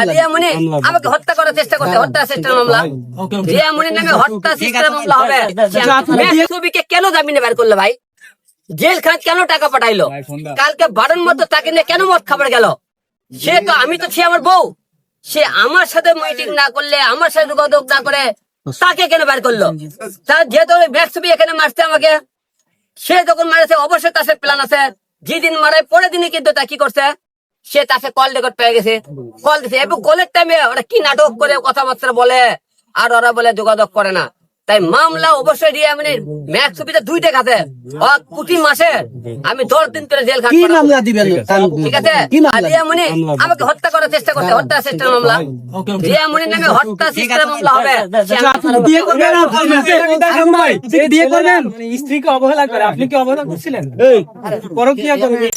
আলিয়া আমাকে হত্যা করার চেষ্টা করছে হত্যা চেষ্টা মামলা। রিয়া নামে হত্যা চেষ্টা মামলা হবে। ছবিকে কেন জামিনে বের করল ভাই? জেল খান কেন টাকা পাঠাইলো? কালকে বারণ মতো তাকে নিয়ে কেন মদ খাবার গেল? সে তো আমি তো আমার বউ। সে আমার সাথে মিটিং না করলে আমার সাথে যোগাযোগ না করে তাকে কেন বের করল? তার যেহেতু ব্যাগ ছবি এখানে মারছে আমাকে সে যখন মারেছে অবশ্যই তার প্ল্যান আছে। যেদিন মারে পরের দিনে কিন্তু তা কি করছে? সে তাকে কল রেকর্ড পেয়ে গেছে। কল দিছে। এবং কলের টাইমে ওরা কি নাটক করে কথাবার্তা বলে আর ওরা বলে যোগাযোগ করে না। তাই মামলা অবশ্যই রিয়া মানে ম্যাক্স ছবিতে দুইটা খাতে প্রতি মাসে আমি দশ দিন করে জেল খাট কি মামলা দিবেন ঠিক আছে। মনি আমাকে হত্যা করার চেষ্টা করছে। হত্যা চেষ্টা মামলা মনির নামে হত্যা চেষ্টা মামলা হবে। বিয়ে করবেন ভাই বিয়ে করবেন। স্ত্রীকে অবহেলা করে। আপনি কি অবহেলা করছিলেন? পরকিয়া করে